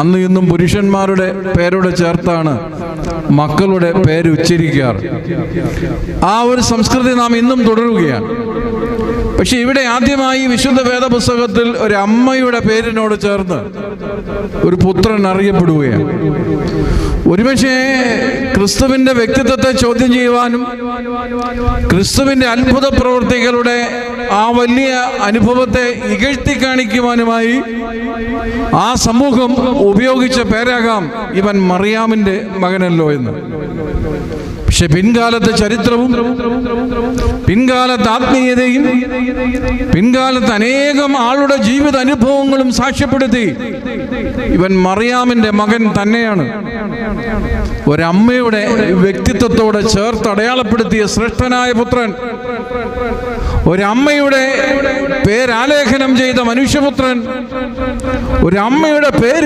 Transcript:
അന്ന് ഇന്നും പുരുഷന്മാരുടെ പേരോട് ചേർത്താണ് മക്കളുടെ പേര് ഉച്ചരിക്കാറ് ആ ഒരു സംസ്കൃതി നാം ഇന്നും തുടരുകയാണ്. പക്ഷെ ഇവിടെ ആദ്യമായി വിശുദ്ധ വേദപുസ്തകത്തിൽ ഒരു അമ്മയുടെ പേരിനോട് ചേർന്ന് ഒരു പുത്രൻ അറിയപ്പെടുകയാണ്. ഒരുപക്ഷെ ക്രിസ്തുവിന്റെ വ്യക്തിത്വത്തെ ചോദ്യം ചെയ്യുവാനും ക്രിസ്തുവിന്റെ അത്ഭുത പ്രവൃത്തികളുടെ ആ വലിയ അനുഭവത്തെ ഇകഴ്ത്തി കാണിക്കുവാനുമായി ആ സമൂഹം ഉപയോഗിച്ച പേരാകാം ഇവൻ മറിയാമിന്റെ മകനല്ലോ എന്ന്. പക്ഷെ പിൻകാലത്തെ ചരിത്രവും പിൻകാലത്ത് ആത്മീയതയും പിൻകാലത്ത് അനേകം ആളുടെ ജീവിത അനുഭവങ്ങളും സാക്ഷ്യപ്പെടുത്തി ഇവൻ മറിയാമിന്റെ മകൻ തന്നെയാണ്. ഒരമ്മയുടെ വ്യക്തിത്വത്തോടെ ചേർത്ത് അടയാളപ്പെടുത്തിയ ശ്രേഷ്ഠനായ പുത്രൻ. ഒരമ്മയുടെ പേരാലേഖനം ചെയ്ത മനുഷ്യപുത്രൻ ഒരമ്മയുടെ പേര്